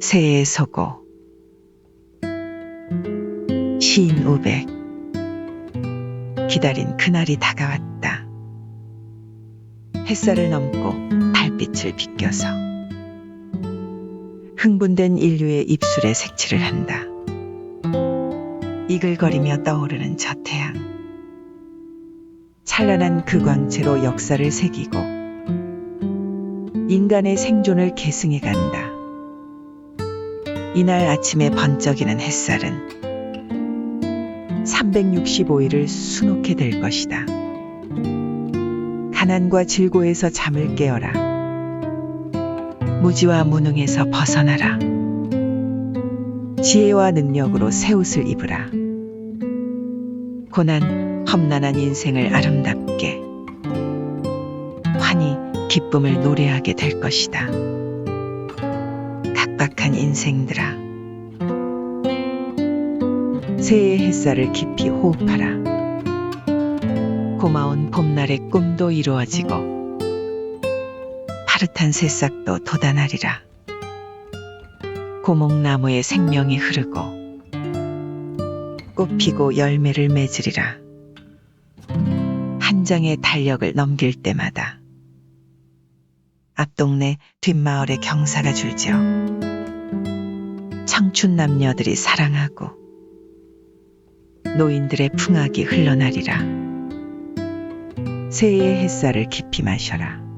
새해 서고 시인 우백 기다린 그날이 다가왔다. 햇살을 넘고 달빛을 비껴서 흥분된 인류의 입술에 색칠을 한다. 이글거리며 떠오르는 저 태양. 찬란한 그 광채로 역사를 새기고 인간의 생존을 계승해 간다. 이날 아침에 번쩍이는 햇살은 365일을 수놓게 될 것이다. 가난과 질고에서 잠을 깨어라. 무지와 무능에서 벗어나라. 지혜와 능력으로 새 옷을 입으라. 고난, 험난한 인생을 아름답게, 환히 기쁨을 노래하게 될 것이다. 각박한 인생들아. 새해의 햇살을 깊이 호흡하라. 고마운 봄날의 꿈도 이루어지고, 파릇한 새싹도 돋아나리라. 고목나무에 생명이 흐르고, 꽃 피고 열매를 맺으리라. 한 장의 달력을 넘길 때마다 앞동네 뒷마을의 경사가 줄죠. 청춘 남녀들이 사랑하고 노인들의 풍악이 흘러나리라. 새해의 햇살을 깊이 마셔라.